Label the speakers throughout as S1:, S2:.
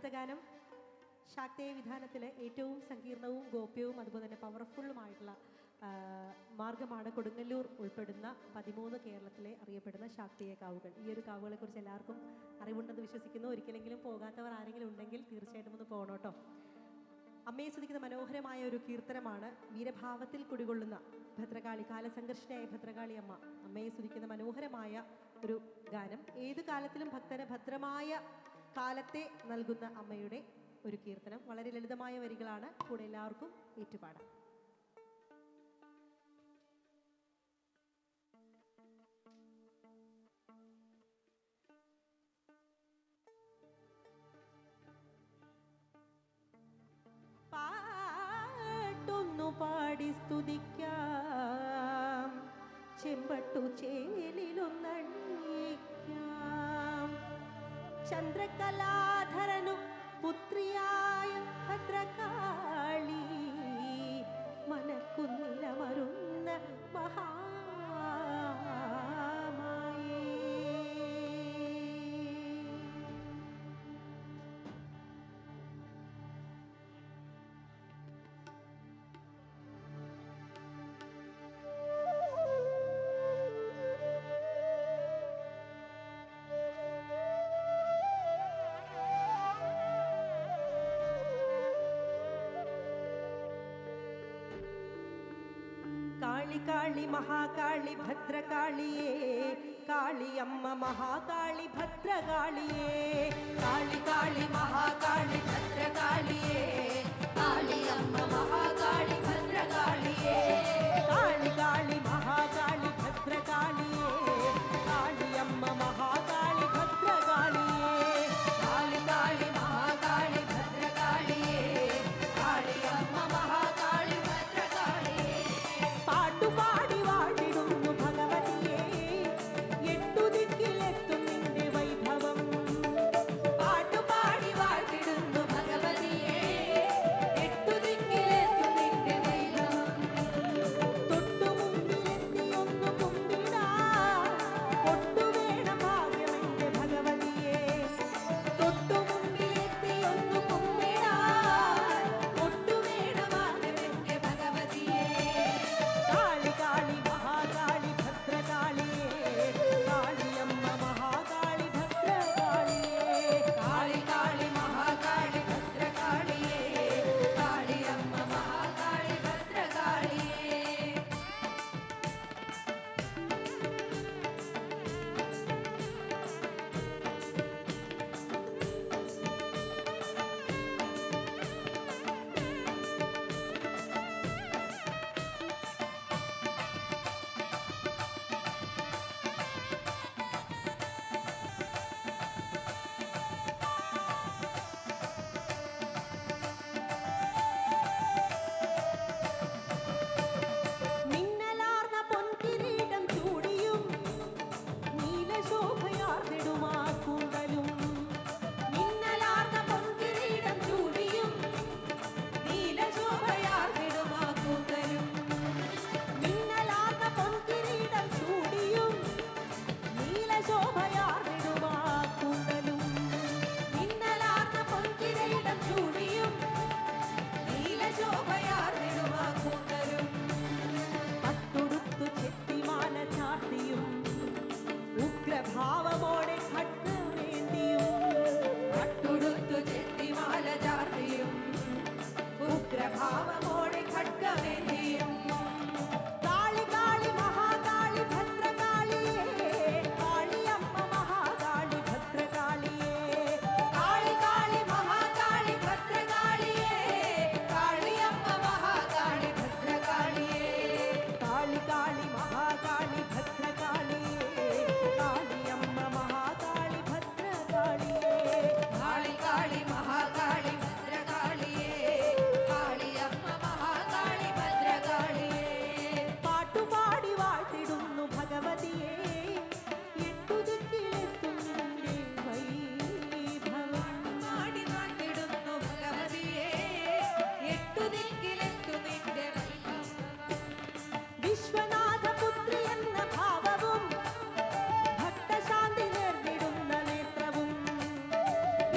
S1: അടുത്ത ഗാനം ശാക്തേയ വിധാനത്തിലെ ഏറ്റവും സങ്കീർണവും ഗോപ്യവും അതുപോലെ തന്നെ പവർഫുള്ളുമായിട്ടുള്ള മാർഗമാണ് കൊടുങ്ങല്ലൂർ ഉൾപ്പെടുന്ന പതിമൂന്ന് കേരളത്തിലെ അറിയപ്പെടുന്ന ശാക്തീയ കാവുകൾ. ഈ ഒരു കാവുകളെ കുറിച്ച് എല്ലാവർക്കും അറിവുണ്ടെന്ന് വിശ്വസിക്കുന്നു. ഒരിക്കലെങ്കിലും പോകാത്തവർ ആരെങ്കിലും ഉണ്ടെങ്കിൽ തീർച്ചയായിട്ടും ഒന്ന് പോകണം കേട്ടോ. അമ്മയെ സ്തുതിക്കുന്ന മനോഹരമായ ഒരു കീർത്തനമാണ് വീരഭാവത്തിൽ കുടികൊള്ളുന്ന ഭദ്രകാളി കാലസംഘർഷയായ ഭദ്രകാളി അമ്മ. അമ്മയെ സ്തുതിക്കുന്ന മനോഹരമായ ഒരു ഗാനം. ഏത് കാലത്തിലും ഭക്തനെ ഭദ്രമായ കാലത്തെ നൽകുന്ന അമ്മയുടെ ഒരു കീർത്തനം. വളരെ ലളിതമായ വരികളാണ് കൂടെ എല്ലാവർക്കും ഏറ്റുപാടാം. പാട്ടൊന്നു പാടി സ്തുതിക്കാം. ചെമ്പട്ടു ചേലിലൊന്നണിയിക്കാം. चन्द्रकलाधरनु पुत्र्याय काली काली महाकाली भद्रकाली काली अम्म महाकाली भद्रकाली काली काली महाकाली भद्रकाली काली अम्म महाकाली all aboard.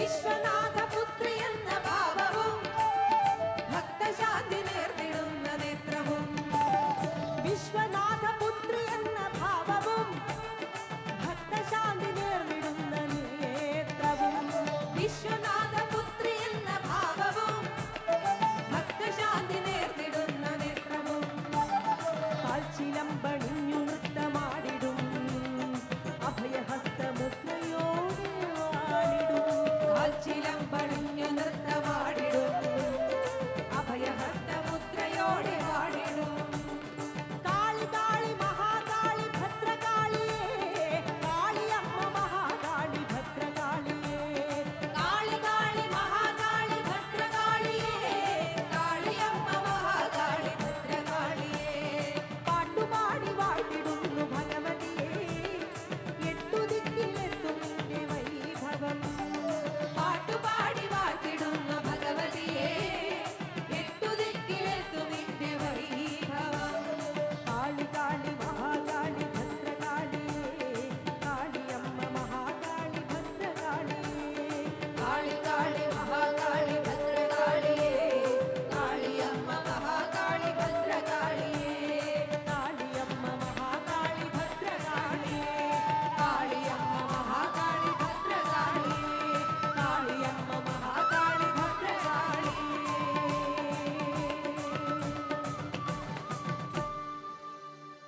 S1: Wish